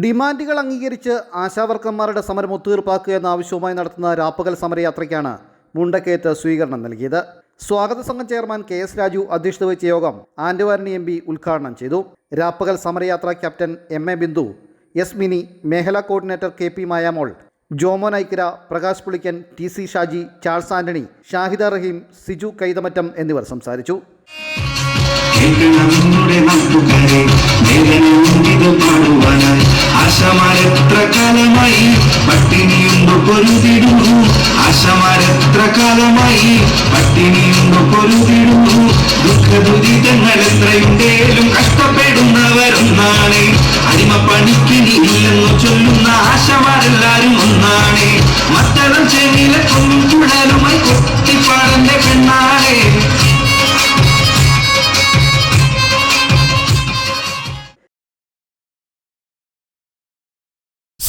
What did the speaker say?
ഡിമാൻഡുകൾ അംഗീകരിച്ച് ആശാവർക്കന്മാരുടെ സമരം ഒത്തുതീർപ്പാക്കുക എന്ന ആവശ്യവുമായി നടത്തുന്ന രാപ്പകൽ സമരയാത്രയ്ക്കാണ് മുണ്ടക്കയത്ത് സ്വീകരണം നൽകിയത്. സ്വാഗത സംഘം ചെയർമാൻ കെ എസ് രാജു അധ്യക്ഷത വഹിച്ച യോഗം ആൻഡുവാരണി എം പി ഉദ്ഘാടനം ചെയ്തു. രാപ്പകൽ സമരയാത്ര captain M A Bindu S Mini മേഖലാ coordinator K P Mayamol Jomon Aikkara Prakash Pulikkan T C Shaji Charles Antony Shahida Rahim Siju Kaithamattom എന്നിവർ സംസാരിച്ചു. കാലമായി പട്ടിണിയുണ്ടു പൊരുതിടുന്നു. ദുഃഖ ദുരിതങ്ങൾ എത്രയുണ്ടേലും കഷ്ടപ്പെടുന്നവരൊന്നാണ് അടിമപ്പണിക്കിനി ഇല്ലെന്ന് ചൊല്ലുന്ന ആശമാരെല്ലാരും ഒന്നാണ്. മറ്റളം